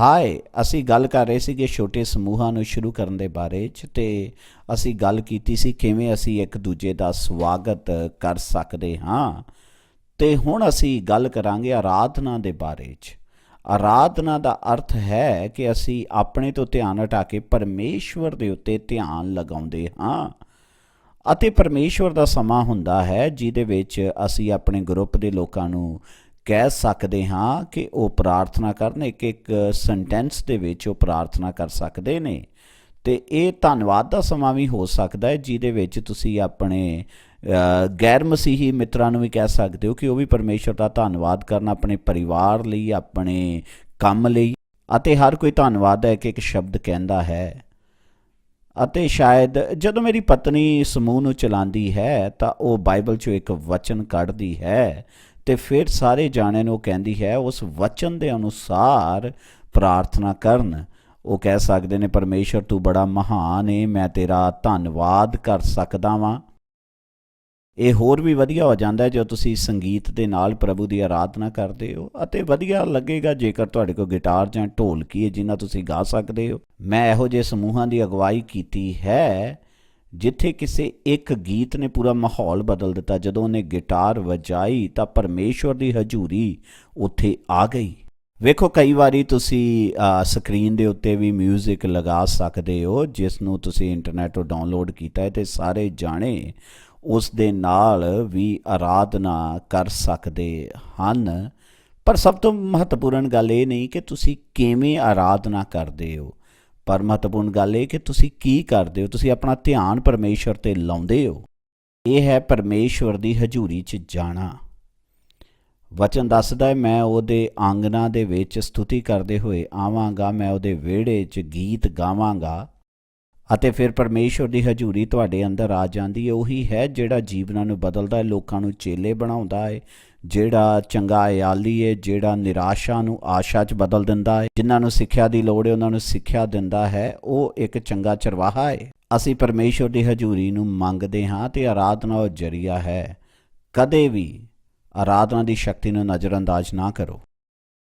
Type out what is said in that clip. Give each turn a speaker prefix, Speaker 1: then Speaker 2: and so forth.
Speaker 1: ਹਾਏ ਅਸੀਂ ਗੱਲ ਕਰ ਰਹੇ ਸੀਗੇ ਛੋਟੇ ਸਮੂਹਾਂ ਨੂੰ ਸ਼ੁਰੂ ਕਰਨ ਦੇ ਬਾਰੇ ਚ ਤੇ ਅਸੀਂ ਗੱਲ ਕੀਤੀ ਸੀ ਕਿਵੇਂ ਅਸੀਂ ਇੱਕ ਦੂਜੇ ਦਾ ਸਵਾਗਤ ਕਰ ਸਕਦੇ ਹਾਂ। ਤੇ ਹੁਣ ਅਸੀਂ ਗੱਲ ਕਰਾਂਗੇ ਆਰਾਧਨਾ ਦੇ ਬਾਰੇ ਚ। ਆਰਾਧਨਾ ਦਾ ਅਰਥ ਹੈ ਕਿ ਅਸੀਂ ਆਪਣੇ ਤੋਂ ਧਿਆਨ ਹਟਾ ਕੇ ਪਰਮੇਸ਼ਵਰ ਦੇ ਉੱਤੇ ਧਿਆਨ ਲਗਾਉਂਦੇ ਹਾਂ। ਅਤੇ ਪਰਮੇਸ਼ਵਰ ਦਾ ਸਮਾਂ ਹੁੰਦਾ ਹੈ ਜਿਹਦੇ ਵਿੱਚ ਅਸੀਂ ਆਪਣੇ ਗਰੁੱਪ ਦੇ ਲੋਕਾਂ ਨੂੰ ਕਹਿ ਸਕਦੇ ਹਾਂ ਕਿ ਉਹ ਪ੍ਰਾਰਥਨਾ ਕਰਨ, ਇੱਕ ਇੱਕ ਸੈਂਟੈਂਸ ਦੇ ਵਿੱਚ ਉਹ ਪ੍ਰਾਰਥਨਾ ਕਰ ਸਕਦੇ ਨੇ। ਤੇ ਇਹ ਧੰਨਵਾਦ ਦਾ ਸਮਾਂ ਵੀ ਹੋ ਸਕਦਾ ਹੈ, ਜਿਹਦੇ ਵਿੱਚ ਤੁਸੀਂ ਆਪਣੇ ਗੈਰ ਮਸੀਹੀ ਮਿੱਤਰਾਂ ਨੂੰ ਵੀ ਕਹਿ ਸਕਦੇ ਹੋ ਕਿ ਉਹ ਵੀ ਪਰਮੇਸ਼ਵਰ ਦਾ ਧੰਨਵਾਦ ਕਰਨ ਆਪਣੇ ਪਰਿਵਾਰ ਲਈ, ਆਪਣੇ ਕੰਮ ਲਈ। ਅਤੇ ਹਰ ਕੋਈ ਧੰਨਵਾਦ ਹੈ ਕਿ ਇੱਕ ਸ਼ਬਦ ਕਹਿੰਦਾ ਹੈ। ਅਤੇ ਸ਼ਾਇਦ ਜਦੋਂ ਮੇਰੀ ਪਤਨੀ ਸਮੂਹ ਨੂੰ ਚਲਾਉਂਦੀ ਹੈ ਤਾਂ ਉਹ ਬਾਈਬਲ ਚੋਂ ਇੱਕ ਵਚਨ ਕੱਢਦੀ ਹੈ ਤੇ ਫਿਰ ਸਾਰੇ ਜਾਣਿਆਂ ਨੂੰ ਉਹ ਕਹਿੰਦੀ ਹੈ, ਉਸ ਵਚਨ ਦੇ ਅਨੁਸਾਰ ਪ੍ਰਾਰਥਨਾ ਕਰਨ। ਉਹ ਕਹਿ ਸਕਦੇ ਨੇ, ਪਰਮੇਸ਼ਰ, ਤੂੰ ਬੜਾ ਮਹਾਨ ਏ, ਮੈਂ ਤੇਰਾ ਧੰਨਵਾਦ ਕਰ ਸਕਦਾ ਵਾਂ। ਇਹ ਹੋਰ ਵੀ ਵਧੀਆ ਹੋ ਜਾਂਦਾ ਹੈ ਤੁਸੀਂ ਸੰਗੀਤ ਦੇ ਨਾਲ ਪ੍ਰਭੂ ਦੀ ਆਰਾਧਨਾ ਕਰਦੇ ਹੋ, ਅਤੇ ਵਧੀਆ ਲੱਗੇਗਾ ਜੇਕਰ ਤੁਹਾਡੇ ਕੋਲ ਗਿਟਾਰ ਜਾਂ ਢੋਲਕੀ ਹੈ ਜਿਨ੍ਹਾਂ ਤੁਸੀਂ ਗਾ ਸਕਦੇ ਹੋ। ਮੈਂ ਇਹੋ ਜਿਹੇ ਸਮੂਹਾਂ ਦੀ ਅਗਵਾਈ ਕੀਤੀ ਹੈ ਜਿੱਥੇ ਕਿਸੇ ਇੱਕ ਗੀਤ ਨੇ ਪੂਰਾ ਮਾਹੌਲ ਬਦਲ ਦਿੱਤਾ, ਜਦੋਂ ਉਹਨੇ ਗਿਟਾਰ ਵਜਾਈ ਤਾਂ ਪਰਮੇਸ਼ਵਰ ਦੀ ਹਜ਼ੂਰੀ ਉੱਥੇ ਆ ਗਈ। ਵੇਖੋ, ਕਈ ਵਾਰੀ ਤੁਸੀਂ ਸਕਰੀਨ ਦੇ ਉੱਤੇ ਵੀ 뮤직 ਲਗਾ ਸਕਦੇ ਹੋ, ਜਿਸ ਨੂੰ ਤੁਸੀਂ ਇੰਟਰਨੈਟ ਤੋਂ ਡਾਊਨਲੋਡ ਕੀਤਾ ਹੈ ਤੇ ਸਾਰੇ ਜਾਣੇ ਉਸ ਦੇ ਨਾਲ ਵੀ ਆਰਾਧਨਾ ਕਰ ਸਕਦੇ ਹਨ। ਪਰ ਸਭ ਤੋਂ ਮਹੱਤਵਪੂਰਨ ਗੱਲ ਇਹ ਨਹੀਂ ਕਿ ਤੁਸੀਂ ਕਿਵੇਂ ਆਰਾਧਨਾ ਕਰਦੇ ਹੋ। ਪਰ ਮਹੱਤਵਪੂਰਨ ਗੱਲ ਇਹ ਕਿ ਤੁਸੀਂ ਕੀ ਕਰਦੇ ਹੋ? ਤੁਸੀਂ ਆਪਣਾ ਧਿਆਨ ਪਰਮੇਸ਼ਵਰ ਤੇ ਲਾਉਂਦੇ ਹੋ। ਇਹ ਹੈ ਪਰਮੇਸ਼ਵਰ ਦੀ ਹਜ਼ੂਰੀ 'ਚ ਜਾਣਾ। ਵਚਨ ਦੱਸਦਾ ਹੈ, ਮੈਂ ਉਹਦੇ ਆਂਗਣਾ ਦੇ ਵਿੱਚ ਸਤੁਤੀ ਕਰਦੇ ਹੋਏ ਆਵਾਂਗਾ, ਮੈਂ ਉਹਦੇ ਵਿਹੜੇ 'ਚ ਗੀਤ ਗਾਵਾਂਗਾ ਅਤੇ ਫਿਰ ਪਰਮੇਸ਼ਵਰ ਦੀ ਹਜ਼ੂਰੀ ਤੁਹਾਡੇ ਅੰਦਰ ਆ ਜਾਂਦੀ ਹੈ। ਉਹੀ ਹੈ ਜਿਹੜਾ ਜੀਵਨਾਂ ਨੂੰ ਬਦਲਦਾ ਹੈ, ਲੋਕਾਂ ਨੂੰ ਚੇਲੇ ਬਣਾਉਂਦਾ ਹੈ ਜਿਹੜਾ ਚੰਗਾ ਇਆਲੀ ਹੈ ਜਿਹੜਾ ਨਿਰਾਸ਼ਾ ਨੂੰ ਆਸ਼ਾ 'ਚ ਬਦਲ ਦਿੰਦਾ ਹੈ ਜਿਨ੍ਹਾਂ ਨੂੰ ਸਿੱਖਿਆ ਦੀ ਲੋੜ ਹੈ ਉਹਨਾਂ ਨੂੰ ਸਿੱਖਿਆ ਦਿੰਦਾ ਹੈ, ਉਹ ਇੱਕ ਚੰਗਾ ਚਰਵਾਹਾ ਹੈ ਅਸੀਂ ਪਰਮੇਸ਼ਵਰ ਦੀ ਹਜ਼ੂਰੀ ਨੂੰ ਮੰਗਦੇ ਹਾਂ ਤੇ ਆਰਾਧਨਾ ਉਹ ਜਰੀਆ ਹੈ। ਕਦੇ ਵੀ ਆਰਾਧਨਾ ਦੀ ਸ਼ਕਤੀ ਨੂੰ ਨਜ਼ਰਅੰਦਾਜ਼ ਨਾ ਕਰੋ।